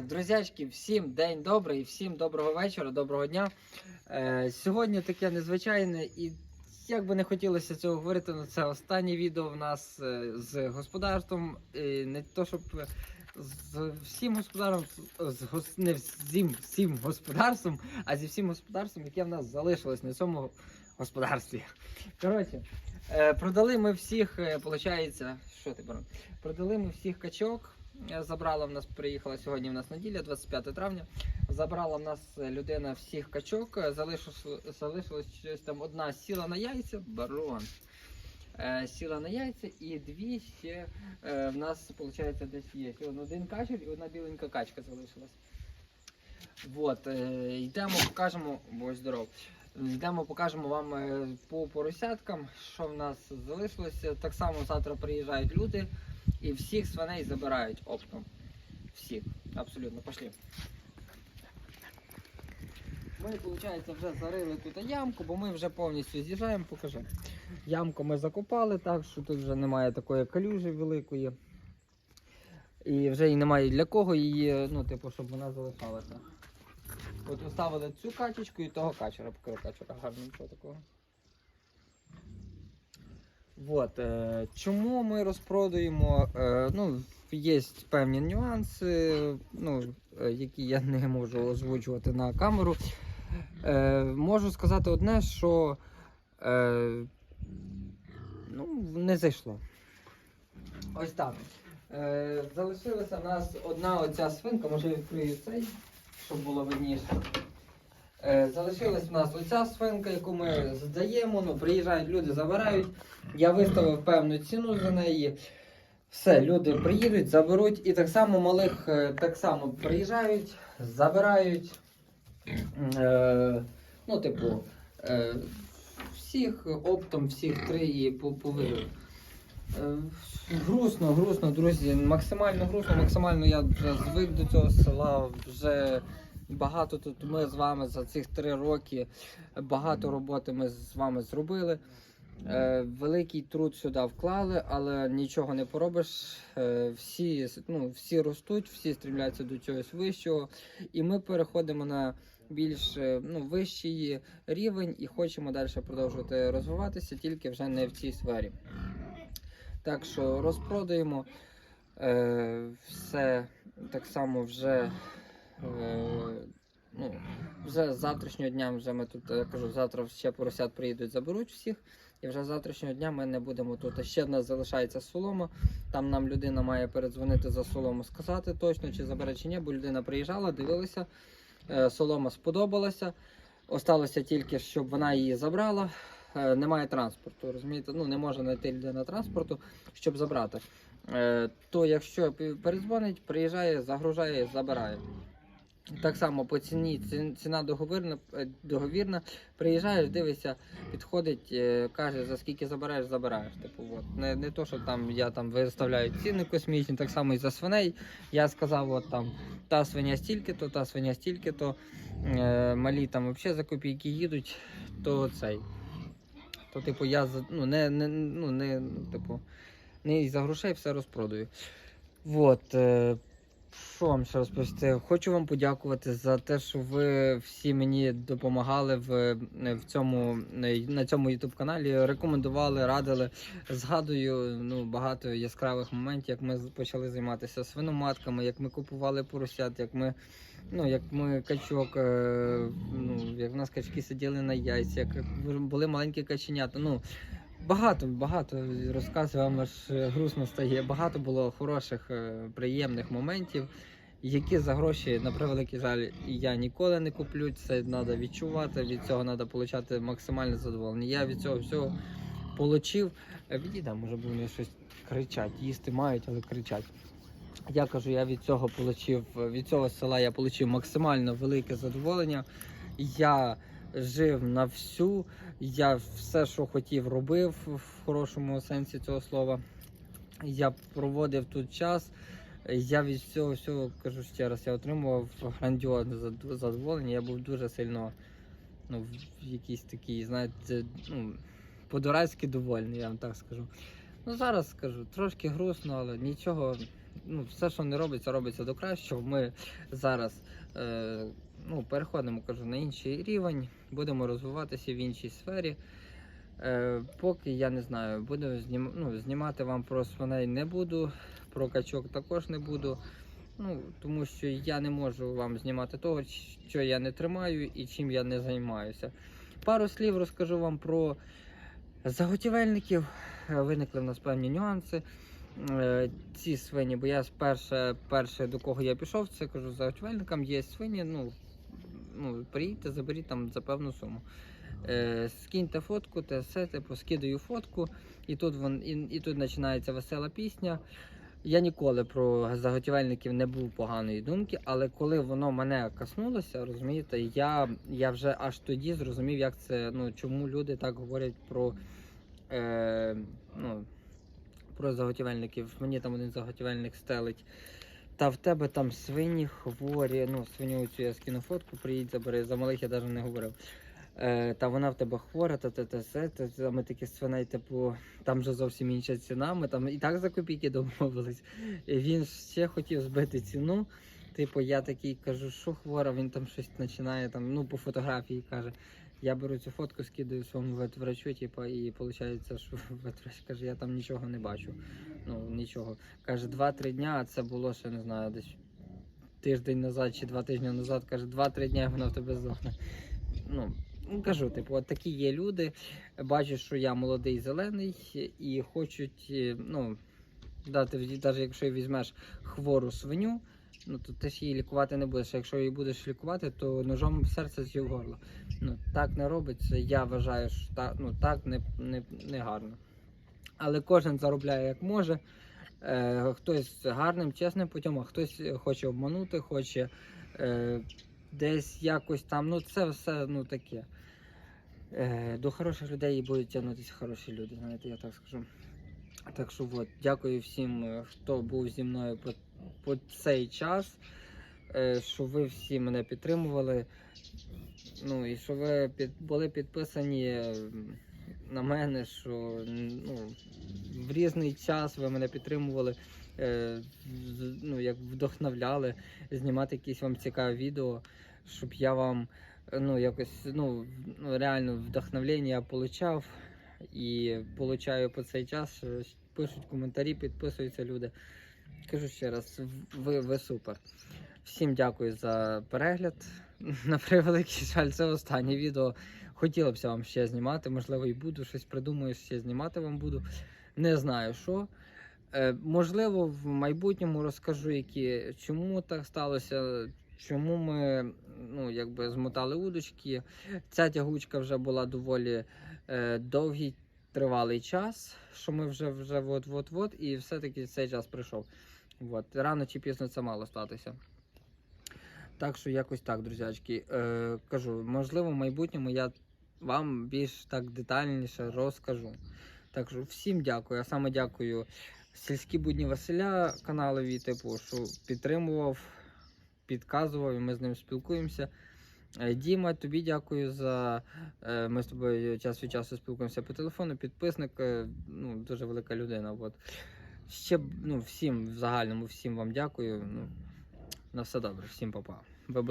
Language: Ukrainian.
Друзячки, всім день добрий, всім доброго вечора, доброго дня. Е, сьогодні таке незвичайне і як би не хотілося цього говорити, але це останнє відео в нас е, з господарством. І не то, щоб е, з всім господарством, з гос- не всім, всім господарством, а зі всім господарством, яке в нас залишилось на цьому господарстві. Коротше, е, продали ми всіх, е, виходить, що ти? Продали ми всіх качок. Забрала в нас, приїхала сьогодні в нас неділя, 25 травня. Забрала в нас людина всіх качок. Залишилось, залишилось щось там одна сіла на яйця, барон. Е, сіла на яйця і дві ще е, в нас, виходить, десь є. Один качель і одна біленька качка залишилась. Вот, е, йдемо, покажемо, бо здоров. Йдемо, покажемо вам по поросяткам, що в нас залишилося. Так само завтра приїжджають люди і всіх свиней забирають оптом. Всіх, абсолютно. Пошли. Ми, виходить, вже зарили тут ямку, бо ми вже повністю з'їжджаємо, покажи. Ямку ми закопали так, що тут вже немає такої калюжі великої. І вже і немає для кого її, ну, типу, щоб вона залишалася. От оставили цю качечку і того качера, покажи качера гарненького такого. Вот, е, чому ми розпродаємо? Е, ну, є певні нюанси, ну, е, які я не можу озвучувати на камеру. Е, можу сказати одне, що е, ну, не зайшло. Ось так. Е, залишилася в нас одна оця свинка, може я відкрию цей, щоб було видніше. Е, залишилась в нас оця свинка, яку ми здаємо, ну, приїжджають люди, забирають. Я виставив певну ціну за неї. Все, люди приїдуть, заберуть. І так само малих е, так само приїжджають, забирають. Е, ну, типу, всіх оптом, всіх три і по- Грустно, грустно, друзі. Максимально грустно, максимально я вже звик до цього села. Вже багато тут ми з вами за цих три роки багато роботи ми з вами зробили. Е, великий труд сюди вклали, але нічого не поробиш. Е, всі, ну, всі ростуть, всі стрімляються до чогось вищого. І ми переходимо на більш е, ну, вищий рівень і хочемо далі продовжувати розвиватися, тільки вже не в цій сфері. Так що розпродаємо е, все так само вже. Е, ну, вже з завтрашнього дня вже ми тут я кажу, завтра ще поросят приїдуть, заберуть всіх. І вже з завтрашнього дня ми не будемо тут. А ще в нас залишається солома. Там нам людина має передзвонити за солому, сказати точно, чи забере, чи ні, бо людина приїжджала, дивилася, е, солома сподобалася. Осталося тільки, щоб вона її забрала. Е, Немає транспорту, розумієте? Ну не може знайти людина транспорту, щоб забрати. Е, То якщо передзвонить, приїжджає, загружає, забирає. Так само по ціні ціна договірна, е, договірна. Приїжджаєш, дивишся, підходить, е, каже, за скільки забираєш, забираєш. Типу, от. Не, не то, що там я там виставляю ціни космічні, так само і за свиней. Я сказав, от там та свиня стільки-то, та свиня стільки-то. Е, малі там взагалі за копійки їдуть, то цей. То, типу, я ну, не, не, ну, не, типу, не за грошей все розпродаю. Вот. Що вам ще розповісти? Хочу вам подякувати за те, що ви всі мені допомагали в, в цьому, на цьому youtube каналі, рекомендували, радили. Згадую ну, багато яскравих моментів, як ми почали займатися свиноматками, як ми купували поросят, як ми, ну, як ми качок, е, ну, як в нас качки сиділи на яйцях, як були маленькі каченята. Ну, Багато, багато розказів вам аж е, грустно стає. Багато було хороших, е, приємних моментів, які за гроші, на превеликий жаль, я ніколи не куплю. Це треба відчувати. Від цього треба отримати максимальне задоволення. Я від цього всього отримав. Відійдам, може, бо вони щось кричать. Їсти мають, але кричать. Я кажу, я від цього отримав, від цього села я отримав максимально велике задоволення. Я жив на всю. Я все, що хотів, робив в хорошому сенсі цього слова. Я проводив тут час. Я від всього всього кажу ще раз, я отримував грандіозне задоволення. Я був дуже сильно ну, в якійсь такій, знаєте, ну, по-дурацьки довольний, я вам так скажу. Ну зараз скажу, трошки грустно, але нічого, ну, все, що не робиться, робиться до кращого. Ми зараз е, ну, переходимо кажу, на інший рівень, будемо розвиватися в іншій сфері. Е, поки я не знаю, буду знім, ну, знімати вам про свиней не буду, про качок також не буду. Ну, тому що я не можу вам знімати того, що я не тримаю і чим я не займаюся. Пару слів розкажу вам про заготівельників. Е, Виникли в нас певні нюанси. Е, Ці свині, бо я перше, перше до кого я пішов, це кажу заготівельникам, є свині, ну, ну приїдьте, заберіть там за певну суму. Е, скиньте фотку, те все, типу, скидаю фотку, і тут вон, і, і тут починається весела пісня. Я ніколи про заготівельників не був поганої думки, але коли воно мене коснулося, розумієте, я, я вже аж тоді зрозумів, як це, ну, чому люди так говорять про, е, ну, про заготівельників. Мені там один заготівельник стелить. Та в тебе там свині хворі, ну, свиню цю я скину фотку, приїдь, забери, за малих я навіть не говорив. Е, та вона в тебе хвора, та та та все, та, та ми такі свиней, типу, там вже зовсім інша ціна. Ми там і так за копійки домовились. Він ще хотів збити ціну. Типу, я такий кажу, що хвора, він там щось починає там, ну, по фотографії каже. Я беру цю фотку, скидаю своєму ветврачу, типу, і виходить, що ветврач каже, я там нічого не бачу. Ну, нічого. Каже, 2-3 дня, а це було ще не знаю, десь тиждень назад чи два тижні назад. Каже, 2-3 дня воно в тебе здохне. Ну, ну, кажу, типу, от такі є люди. Бачать, що я молодий зелений і хочуть, е, ну, дати, навіть якщо візьмеш хвору свиню, ну то ти ж її лікувати не будеш. Якщо її будеш лікувати, то ножом в серце з'їв горло. Ну, так не робиться. Я вважаю, що так, ну, так не, не, не гарно. Але кожен заробляє як може. Е, хтось гарним, чесним путем, а хтось хоче обманути, хоче е, десь якось там. Ну, це все ну, таке. Е, до хороших людей будуть тягнутися хороші люди, знаєте, я так скажу. Так що от, дякую всім, е, хто був зі мною по, по цей час, е, що ви всі мене підтримували. Ну і що ви під, були підписані е, на мене, що ну, в різний час ви мене підтримували, е, ну, як вдохновляли знімати якісь вам цікаві відео, щоб я вам ну, якось ну, ну, реально вдохновлення получав і получаю по цей час. е, Пишуть коментарі, підписуються люди. Кажу ще раз, ви, ви супер. Всім дякую за перегляд. На превеликий жаль, це останнє відео. Хотілося б вам ще знімати, можливо, і буду щось придумаю, ще знімати вам буду. Не знаю що. Е, можливо, в майбутньому розкажу, які, чому так сталося, чому ми ну, якби змотали удочки. Ця тягучка вже була доволі е, довгий тривалий час, що ми вже вже от-от-от, і все-таки цей час прийшов. От. Рано чи пізно це мало статися. Так що якось так, друзячки. Е, кажу, можливо, в майбутньому я вам більш так детальніше розкажу. Так що всім дякую. Я саме дякую сільські будні Василя каналові, типу, що підтримував, підказував, і ми з ним спілкуємося. Е, Діма, тобі дякую за. е, Ми з тобою час від часу спілкуємося по телефону. Підписник, е, ну, дуже велика людина. От. Ще ну, всім в загальному, всім вам дякую. Ну, на все добре, всім па-па. Були